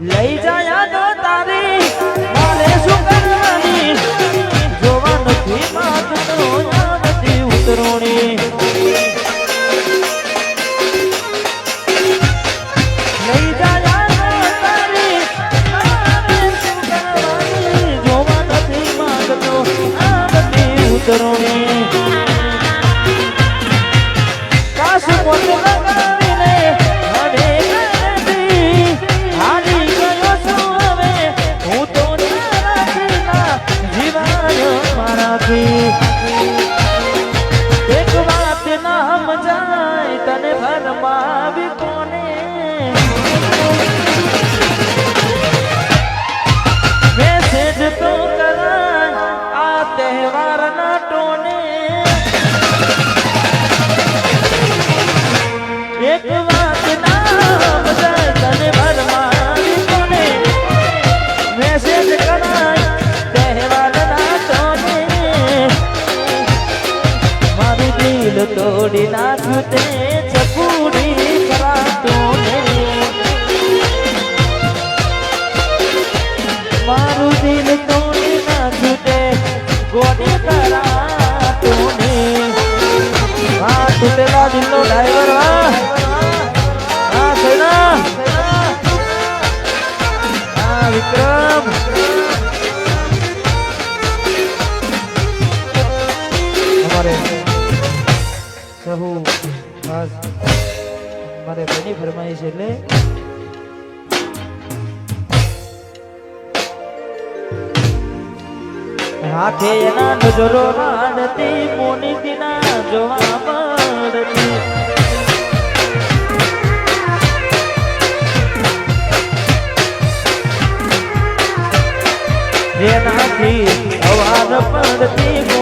લઈ જાય તો તારી મારે શું કરવાની? જોવા નથી નથી ઉતરોણી. તો તને ભરમાવી કોને? મેસેજ તો કરાય, આ તહેવારના ટોને. એક વાત ના બજાય તને ભરમાવી કોને? મેસેજ ઘણી ફરમાઈશ એટલે હાથે એના નજરો રાડતી મોની દિના જોવા પડતી એનાથી અવાર પડતી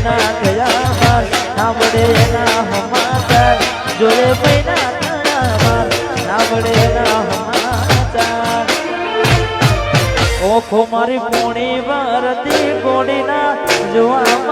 મહિના થયા. બાર સાંભળે એના હમાચાર. ઓખો મારી પોણી વારતી કોડીના જોવા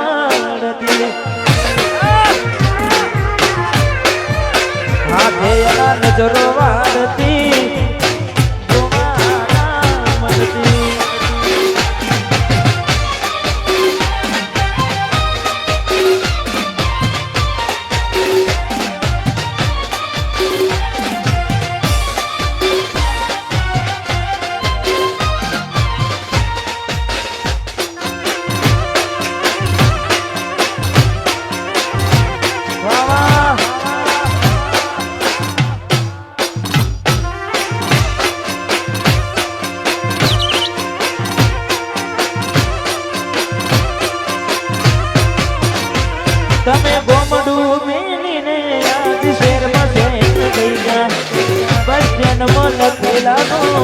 બસ લખેલા ના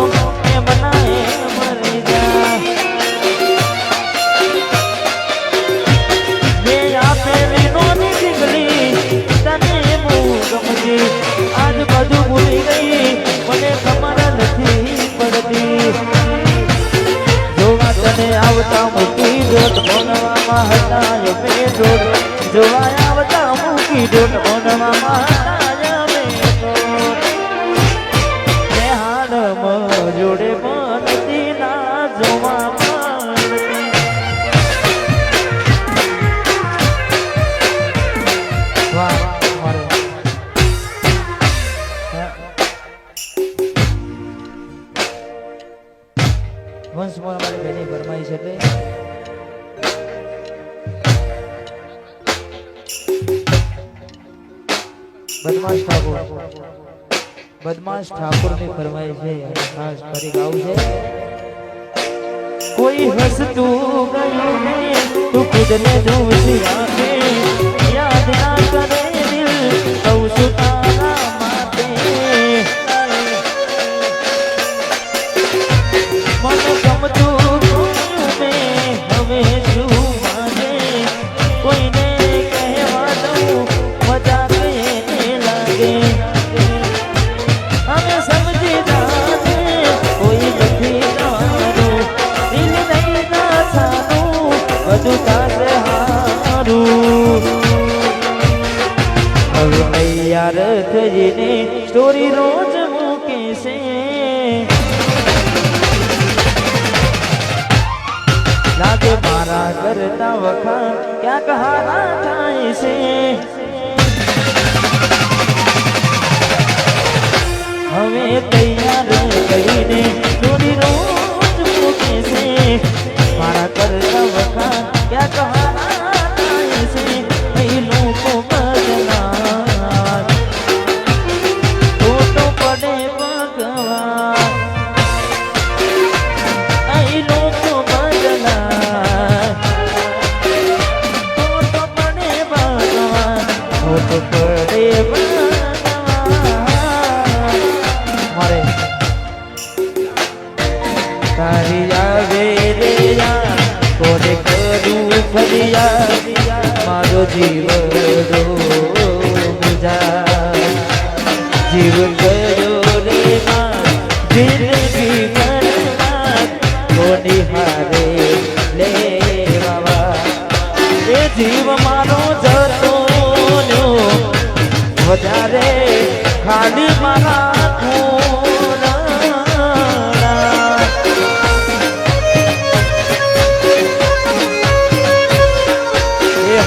એમ મરી જા મેં આપેલી ભૂલી ગઈ, મને ખબર નથી પડતી. જોવા તને આવતા મૂકી દોટ, ભણવામાં હતા અમે દોટ જોવા આવતા મૂકી જોત ભણવામાં મોર અમારી બેની ફરમાઈ છે બદમાશ ઠાકોર. બદમાશ ઠાકોરની ફરમાઈ છે ખાસ ફરી ગાવું છે. કોઈ હસતું ગયું નહીં, તું ખુદને દોષી સ્ટોરી રોજ મૂકે છે લાગે મારા કરતા વખાણ ક્યાંક હારા થાય છે હવે તૈયાર કરીને જીવ રે માં, જિંદગી બરબાદ કોની હારે લેવા એ જીવ વધારે ખાલી મારા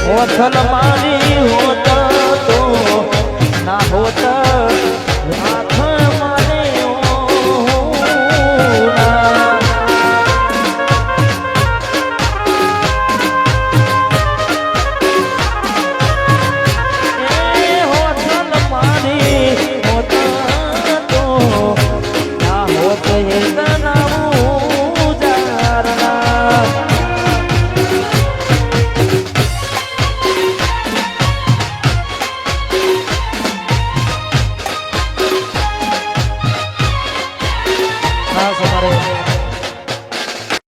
હોથલ મારી હોત તો, ના હોત